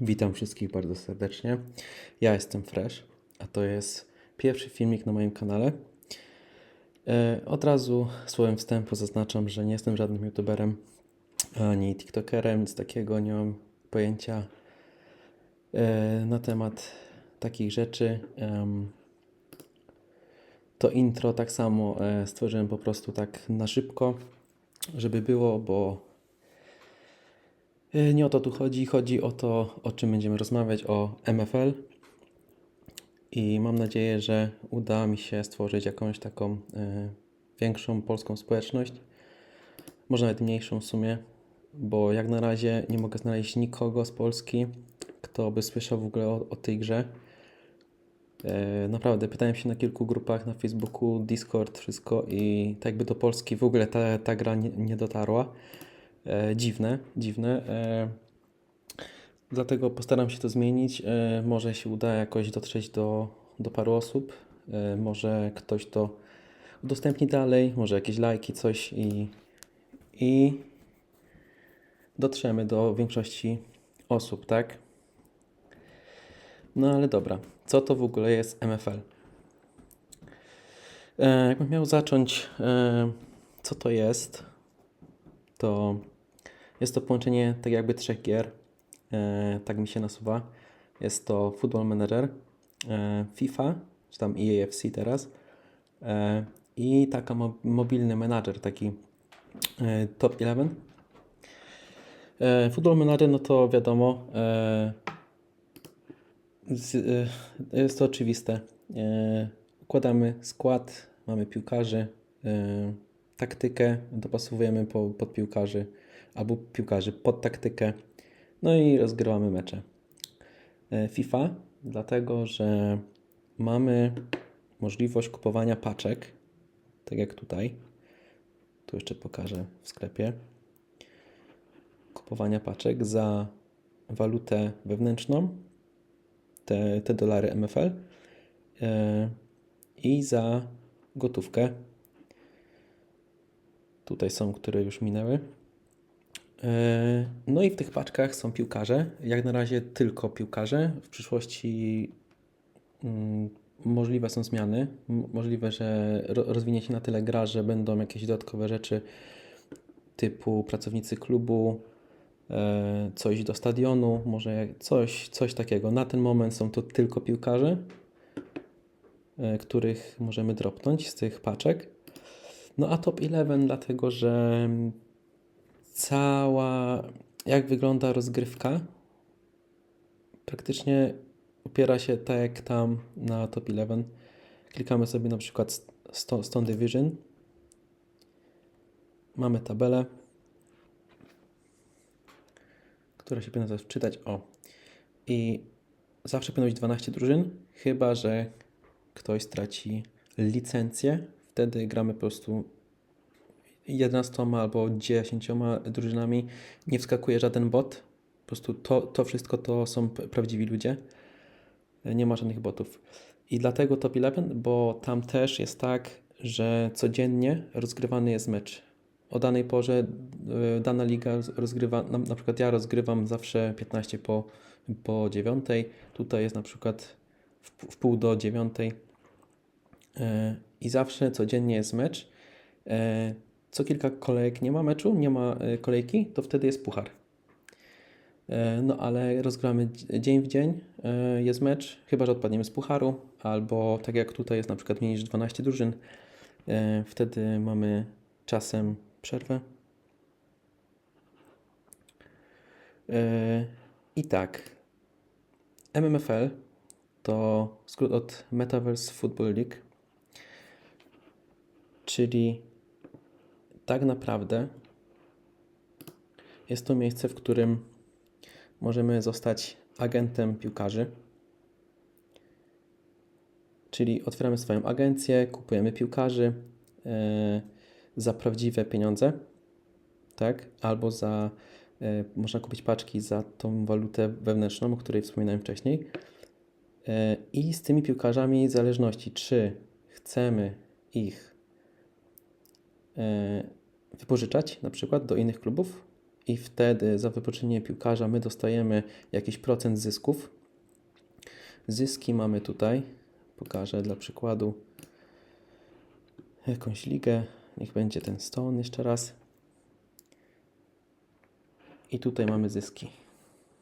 Witam wszystkich bardzo serdecznie. Ja jestem Fresh, a to jest pierwszy filmik na moim kanale. E, Od razu słowem wstępu zaznaczam, że nie jestem żadnym youtuberem ani tiktokerem, nic takiego, nie mam pojęcia e, na temat takich rzeczy. To intro tak samo e, stworzyłem po prostu tak na szybko, żeby było, bo E, Nie o to tu chodzi. Chodzi o to, o czym będziemy rozmawiać, o MFL. I mam nadzieję, że uda mi się stworzyć jakąś taką e, większą polską społeczność. Może nawet mniejszą w sumie, bo jak na razie nie mogę znaleźć nikogo z Polski, kto by słyszał w ogóle o, o tej grze. E, naprawdę, pytałem się na kilku grupach na Facebooku, Discord, wszystko i tak jakby do Polski w ogóle ta, ta gra nie, nie dotarła. E, dziwne, dziwne. E, dlatego postaram się to zmienić. E, może się uda jakoś dotrzeć do, do paru osób. E, może ktoś to udostępni dalej, może jakieś lajki, coś i, i dotrzemy do większości osób, tak? No ale dobra, co to w ogóle jest MFL? E, jakbym miał zacząć, e, co to jest, to jest to połączenie tak jakby trzech gier, e, tak mi się nasuwa. Jest to Football Manager, e, FIFA, czy tam EAFC teraz e, i taka mo mobilny menadżer, taki e, Top 11. E, Football Manager, no to wiadomo, e, z, e, jest to oczywiste. E, układamy skład, mamy piłkarzy, e, taktykę dopasowujemy po, pod piłkarzy albo piłkarzy pod taktykę, no i rozgrywamy mecze. FIFA, dlatego że mamy możliwość kupowania paczek, tak jak tutaj. Tu jeszcze pokażę w sklepie. Kupowania paczek za walutę wewnętrzną, te, te dolary MFL e, i za gotówkę. Tutaj są, które już minęły. E, No i w tych paczkach są piłkarze. Jak na razie tylko piłkarze. W przyszłości mm, możliwe są zmiany. Możliwe, że ro- rozwinie się na tyle gra, że będą jakieś dodatkowe rzeczy typu pracownicy klubu, coś do stadionu, może coś, coś takiego. Na ten moment są to tylko piłkarze, e, których możemy dropnąć z tych paczek. No a top 11 dlatego, że cała, jak wygląda rozgrywka, praktycznie opiera się tak jak tam na top 11. Klikamy sobie na przykład Sto- Stone Division. Mamy tabelę, która się powinna wczytać. O. I zawsze powinno być 12 drużyn, chyba że ktoś straci licencję. Wtedy gramy po prostu 11 albo 10 drużynami. Nie wskakuje żaden bot. Po prostu to, to wszystko to są prawdziwi ludzie. Nie ma żadnych botów. I dlatego top 11, bo tam też jest tak, że codziennie rozgrywany jest mecz. O danej porze y, dana liga rozgrywa, na, na przykład ja rozgrywam zawsze 15 po, po 9. Tutaj jest na przykład w, w pół do 9. Y, I zawsze codziennie jest mecz. E, Co kilka kolejek nie ma meczu, nie ma e, kolejki, to wtedy jest puchar. E, No ale rozgrywamy dz- dzień w dzień, e, jest mecz, chyba że odpadniemy z pucharu, albo tak jak tutaj jest na przykład mniej niż 12 drużyn, e, wtedy mamy czasem przerwę. E, I tak, MMFL to skrót od Metaverse Football League, czyli tak naprawdę jest to miejsce, w którym możemy zostać agentem piłkarzy. Czyli otwieramy swoją agencję, kupujemy piłkarzy e, za prawdziwe pieniądze, tak? Albo za e, można kupić paczki za tą walutę wewnętrzną, o której wspominałem wcześniej. E, I z tymi piłkarzami zależności, czy chcemy ich e, wypożyczać na przykład do innych klubów i wtedy za wypożyczenie piłkarza my dostajemy jakiś procent zysków. Zyski mamy tutaj, pokażę dla przykładu jakąś ligę, niech będzie ten Stone jeszcze raz. I tutaj mamy zyski,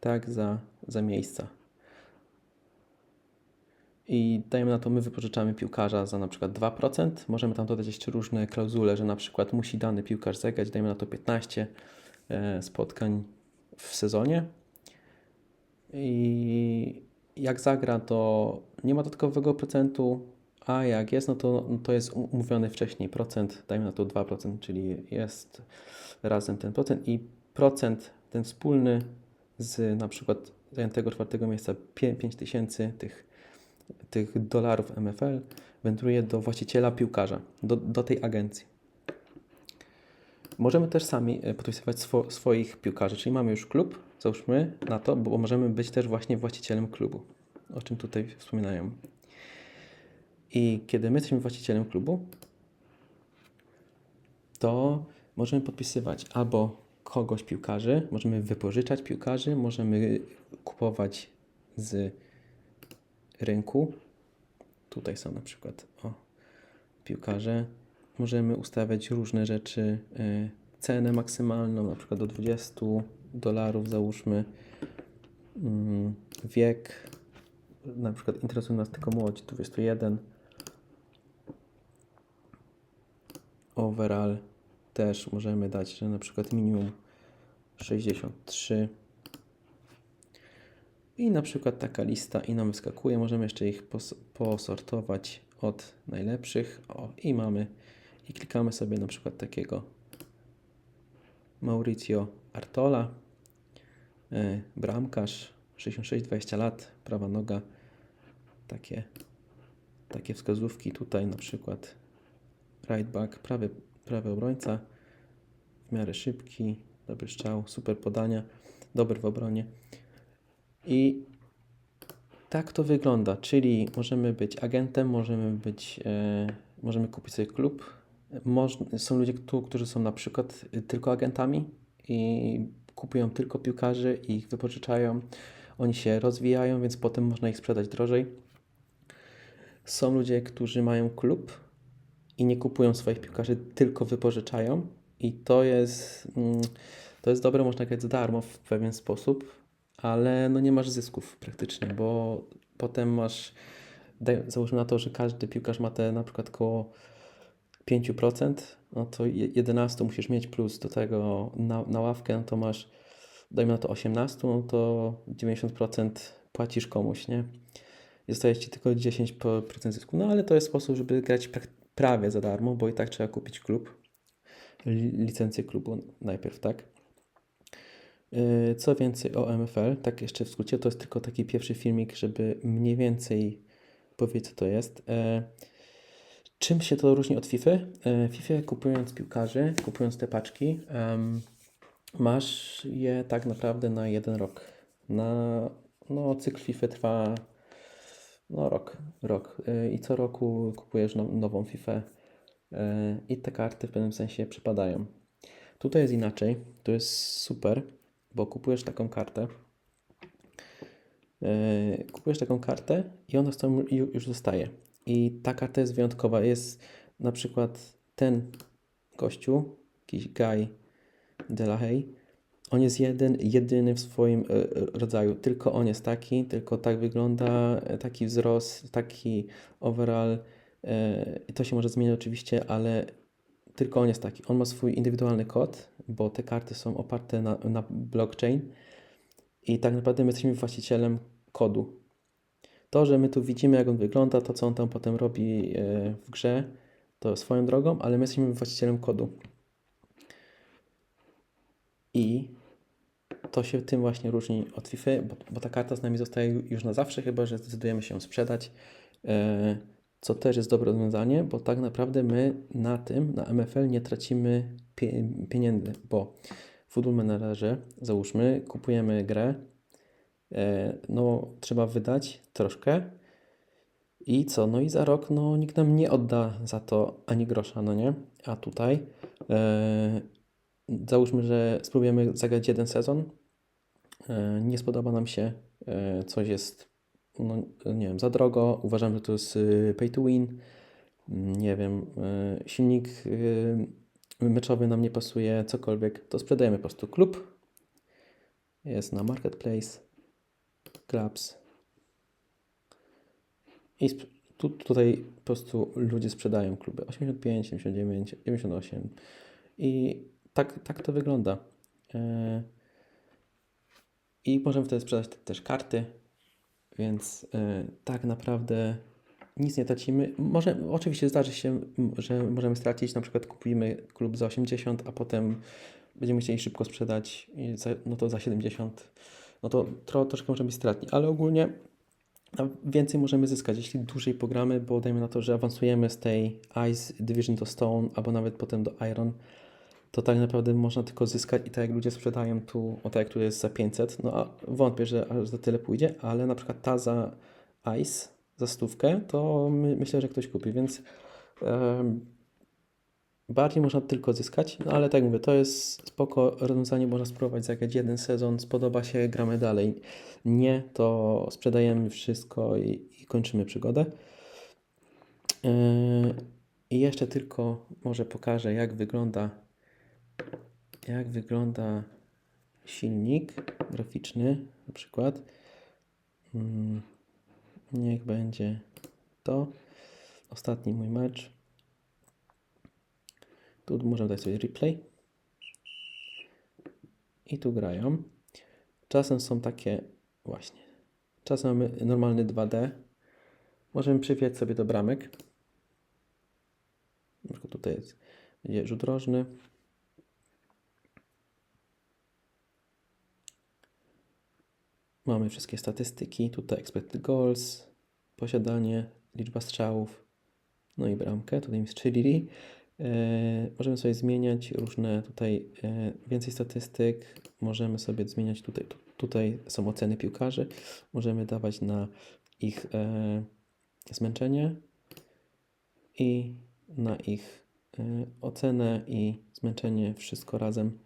tak, za, za miejsca. I dajemy na to, my wypożyczamy piłkarza za na przykład 2%. Możemy tam dodać jeszcze różne klauzule, że na przykład musi dany piłkarz zagrać, dajmy na to 15 e, spotkań w sezonie. I jak zagra, to nie ma dodatkowego procentu, a jak jest, no to, to jest umówiony wcześniej procent, dajmy na to 2%, czyli jest razem ten procent i procent ten wspólny z na przykład zajętego czwartego miejsca 5 tysięcy tych tych dolarów MFL wędruje do właściciela piłkarza, do, do tej agencji. Możemy też sami e, podpisywać swo, swoich piłkarzy, czyli mamy już klub, załóżmy na to, bo możemy być też właśnie właścicielem klubu, o czym tutaj wspominają. I kiedy my jesteśmy właścicielem klubu, to możemy podpisywać albo kogoś piłkarzy, możemy wypożyczać piłkarzy, możemy kupować z rynku. Tutaj są na przykład o, piłkarze. Możemy ustawiać różne rzeczy, y, cenę maksymalną, na przykład do 20 dolarów załóżmy. Mm, wiek, na przykład interesuje nas tylko młodzi, 21. Overall też możemy dać, że na przykład minimum 63. I na przykład taka lista i nam wyskakuje. Możemy jeszcze ich pos posortować od najlepszych. O, i mamy. I klikamy sobie na przykład takiego Mauricio Artola, yy, bramkarz, 66-20 lat, prawa noga. Takie, takie wskazówki tutaj na przykład right back, prawy, prawy obrońca, w miarę szybki, dobry strzał, super podania, dobry w obronie. I tak to wygląda, czyli możemy być agentem, możemy być, e, możemy kupić sobie klub. Moż, są ludzie, którzy są na przykład tylko agentami i kupują tylko piłkarzy i ich wypożyczają. Oni się rozwijają, więc potem można ich sprzedać drożej. Są ludzie, którzy mają klub i nie kupują swoich piłkarzy, tylko wypożyczają. I to jest, mm, to jest dobre, można grać za darmo w pewien sposób, ale no nie masz zysków praktycznie, bo potem masz, załóżmy na to, że każdy piłkarz ma te na przykład około 5%, no to 11 musisz mieć plus do tego na, na ławkę, no to masz, dajmy na to 18, no to 90% płacisz komuś, nie? Zostaje Ci tylko 10% zysku, no ale to jest sposób, żeby grać prawie za darmo, bo i tak trzeba kupić klub, licencję klubu najpierw, tak? Y, co więcej o MFL, tak jeszcze w skrócie, to jest tylko taki pierwszy filmik, żeby mniej więcej powiedzieć, co to jest. E, czym się to różni od FIFA? E, FIFA kupując piłkarzy, kupując te paczki, masz je tak naprawdę na jeden rok. Na, no, cykl FIFA trwa no, rok, rok. E, I co roku kupujesz nową FIFA i te karty w pewnym sensie przypadają. Tutaj jest inaczej, to jest super bo kupujesz taką kartę, yy, kupujesz taką kartę i ona z tobą już zostaje. I ta karta jest wyjątkowa. Jest na przykład ten gościu, jakiś Guy Delahaye, on jest jeden, jedyny w swoim y, rodzaju. Tylko on jest taki, tylko tak wygląda, taki wzrost, taki overall. Y, to się może zmienić oczywiście, ale tylko on jest taki. On ma swój indywidualny kod, bo te karty są oparte na, na blockchain i tak naprawdę my jesteśmy właścicielem kodu. To, że my tu widzimy, jak on wygląda, to, co on tam potem robi e, w grze, to swoją drogą, ale my jesteśmy właścicielem kodu. I to się tym właśnie różni od FIFA, bo, bo ta karta z nami zostaje już na zawsze, chyba że zdecydujemy się sprzedać. Yy, co też jest dobre rozwiązanie, bo tak naprawdę my na tym, na MFL nie tracimy pieniędzy, bo w Football Managerze, załóżmy, kupujemy grę e, no trzeba wydać troszkę. I co? No i za rok no nikt nam nie odda za to ani grosza, no nie? A tutaj e, załóżmy, że spróbujemy zagrać jeden sezon, e, nie spodoba nam się, e, coś jest, no nie wiem, za drogo, uważam, że to jest y, pay to win, Mm, nie wiem, silnik meczowy nam nie pasuje, cokolwiek, to sprzedajemy po prostu klub, jest na marketplace, clubs. I tu, tutaj po prostu ludzie sprzedają kluby. 85, 79, 98 i tak, tak to wygląda. E, I możemy wtedy sprzedać te- też karty, więc e, tak naprawdę nic nie tracimy. Może, oczywiście zdarzy się, że możemy stracić, na przykład kupimy klub za 80, a potem będziemy chcieli szybko sprzedać, za, no to za 70, no to tro, troszkę może być stratni, ale ogólnie a więcej możemy zyskać, jeśli dłużej pogramy, bo dajmy na to, że awansujemy z tej Ice Division do Stone, albo nawet potem do Iron, to tak naprawdę można tylko zyskać i tak jak ludzie sprzedają tu, o tak tu jest za 500, no a wątpię, że aż za tyle pójdzie, ale na przykład ta za Ice, za stówkę, to my, myślę, że ktoś kupi, więc em, bardziej można tylko zyskać, no ale tak mówię, to jest spoko rozwiązanie, można spróbować zagrać jeden sezon, spodoba się, gramy dalej. Nie, to sprzedajemy wszystko i, i kończymy przygodę. Yy, I jeszcze tylko może pokażę, jak wygląda jak wygląda silnik graficzny, na przykład. Mm, Niech będzie to. Ostatni mój mecz. Tu możemy dać sobie replay. I tu grają. Czasem są takie, właśnie. Czasem mamy normalny 2D. Możemy przywijać sobie do bramek. Na przykład tutaj jest będzie rzut rożny. Mamy wszystkie statystyki. Tutaj expected goals, posiadanie, liczba strzałów, no i bramkę. Tutaj mi strzelili. E, możemy sobie zmieniać różne tutaj e, więcej statystyk. Możemy sobie zmieniać tutaj. Tu, tutaj są oceny piłkarzy. Możemy dawać na ich e, zmęczenie i na ich ocenę i zmęczenie wszystko razem.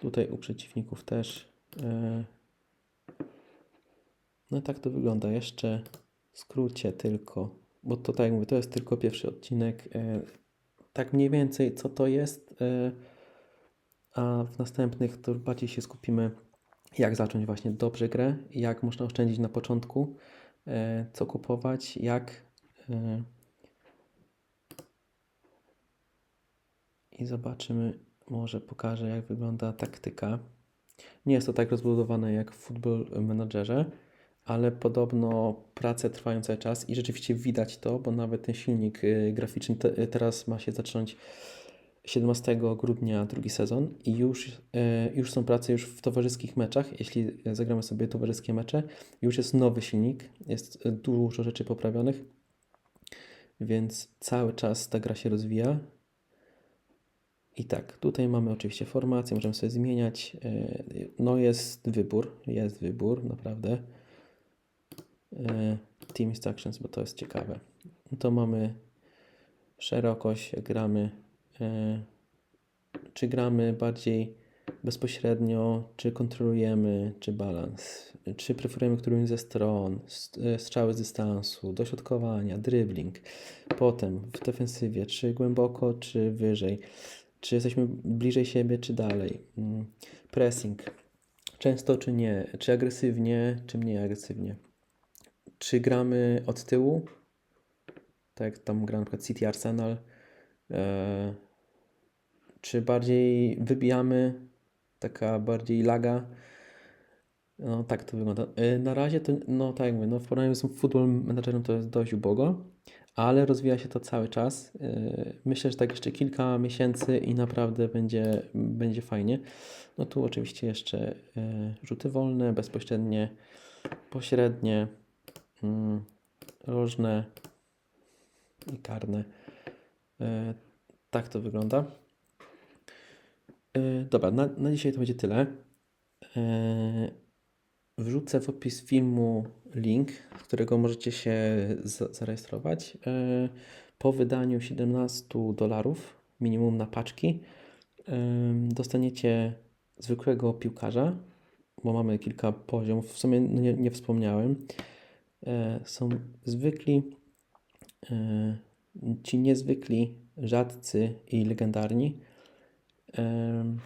Tutaj u przeciwników też. No i tak to wygląda. Jeszcze w skrócie tylko, bo to tak jak mówię, to jest tylko pierwszy odcinek. E, tak mniej więcej co to jest, e, a w następnych to bardziej się skupimy jak zacząć właśnie dobrze grę, jak można oszczędzić na początku, e, co kupować, jak i zobaczymy, może pokażę jak wygląda taktyka. Nie jest to tak rozbudowane jak w Football Managerze, ale podobno prace trwają cały czas i rzeczywiście widać to, bo nawet ten silnik y, graficzny te, teraz ma się zacząć 17 grudnia drugi sezon i już, y, już są prace już w towarzyskich meczach, jeśli zagramy sobie towarzyskie mecze, już jest nowy silnik, jest y, dużo rzeczy poprawionych, więc cały czas ta gra się rozwija. I tak, tutaj mamy oczywiście formację, możemy sobie zmieniać. y, No jest wybór, jest wybór, naprawdę. E, Team Instructions, bo to jest ciekawe. To mamy szerokość, jak gramy. e, Czy gramy bardziej bezpośrednio, czy kontrolujemy, czy balans, czy preferujemy którąś ze stron, e, strzały z dystansu, dośrodkowania, dribbling. Potem w defensywie, czy głęboko, czy wyżej, czy jesteśmy bliżej siebie, czy dalej. Mm, Pressing. Często czy nie, czy agresywnie, czy mniej agresywnie czy gramy od tyłu, tak tam gra na przykład City Arsenal, e, czy bardziej wybijamy, taka bardziej laga, no tak to wygląda. E, na razie to, no tak jak mówię, no w porównaniu z Football Managerem to jest dość ubogo, ale rozwija się to cały czas. E, myślę, że tak jeszcze kilka miesięcy i naprawdę będzie, będzie fajnie. No tu oczywiście jeszcze e, rzuty wolne, bezpośrednie, pośrednie, mm, różne i karne. E, tak to wygląda. E, dobra, na, na dzisiaj to będzie tyle. E, wrzucę w opis filmu link, z którego możecie się za- zarejestrować. Po wydaniu 17 dolarów minimum na paczki dostaniecie zwykłego piłkarza, bo mamy kilka poziomów. W sumie no nie, nie wspomniałem. E, Są zwykli, e, ci niezwykli, rzadcy i legendarni. Em,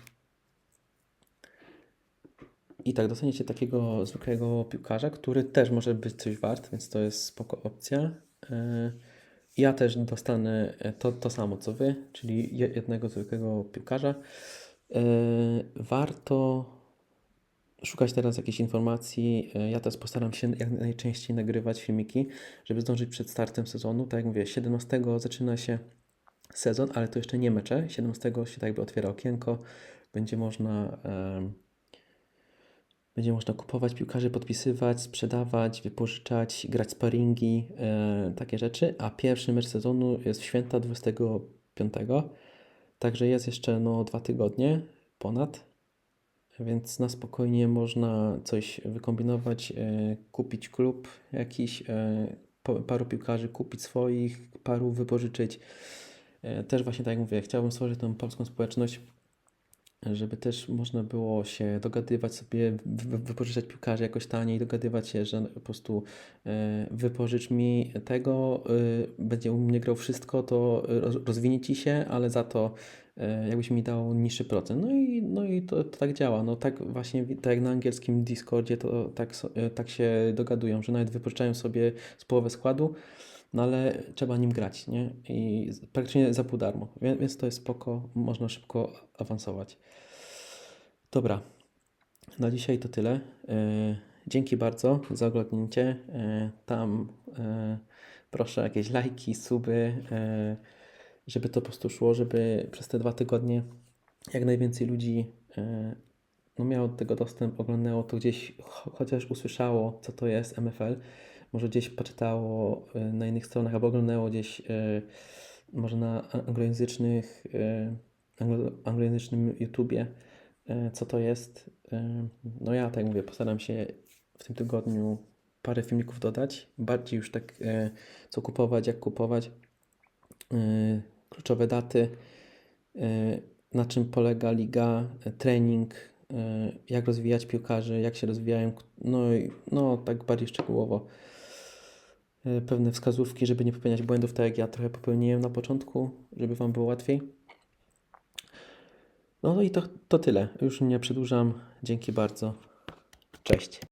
I tak, dostaniecie takiego zwykłego piłkarza, który też może być coś wart, więc to jest spoko opcja. E, Ja też dostanę e, to, to samo co Wy, czyli je- jednego zwykłego piłkarza. E, Warto szukać teraz jakichś informacji. E, Ja też postaram się jak najczęściej nagrywać filmiki, żeby zdążyć przed startem sezonu. Tak jak mówię, 17 zaczyna się sezon, ale to jeszcze nie mecze. 17 się tak jakby otwiera okienko. Będzie można, em, będzie można kupować piłkarzy, podpisywać, sprzedawać, wypożyczać, grać sparingi, e, takie rzeczy. A pierwszy mecz sezonu jest w święta 25. Także jest jeszcze no, dwa tygodnie ponad. Więc na spokojnie można coś wykombinować, e, kupić klub jakiś, e, paru piłkarzy, kupić swoich, paru wypożyczyć. E, Też właśnie tak jak mówię, chciałbym stworzyć tą polską społeczność, żeby też można było się dogadywać sobie, wy- wypożyczać piłkarzy jakoś taniej, dogadywać się, że po prostu wypożycz mi tego, będzie u mnie grał wszystko, to roz- rozwinie ci się, ale za to jakbyś mi dał niższy procent. No i, no i to, to tak działa. No tak właśnie, tak jak na angielskim Discordzie, to tak, e, tak się dogadują, że nawet wypożyczają sobie z połowę składu, no ale trzeba nim grać, nie? I praktycznie za pół darmo. Więc, więc to jest spoko, można szybko awansować. Dobra, na dzisiaj to tyle. E, Dzięki bardzo za oglądnięcie. E, Tam e, proszę jakieś lajki, suby, e, żeby to po prostu szło, żeby przez te dwa tygodnie jak najwięcej ludzi e, no miało do tego dostęp, oglądało to gdzieś, cho- chociaż usłyszało, co to jest MFL, może gdzieś poczytało e, na innych stronach, albo oglądało gdzieś e, może na anglojęzycznych, anglo, anglojęzycznym YouTubie, co to jest. No ja tak mówię, postaram się w tym tygodniu parę filmików dodać, bardziej już tak co kupować, jak kupować, kluczowe daty, e, na czym polega liga, e, trening, e, jak rozwijać piłkarzy, jak się rozwijają, no i no tak bardziej szczegółowo pewne wskazówki, żeby nie popełniać błędów, tak jak ja trochę popełniłem na początku, żeby Wam było łatwiej. No i to, to tyle. Już nie przedłużam. Dzięki bardzo. Cześć.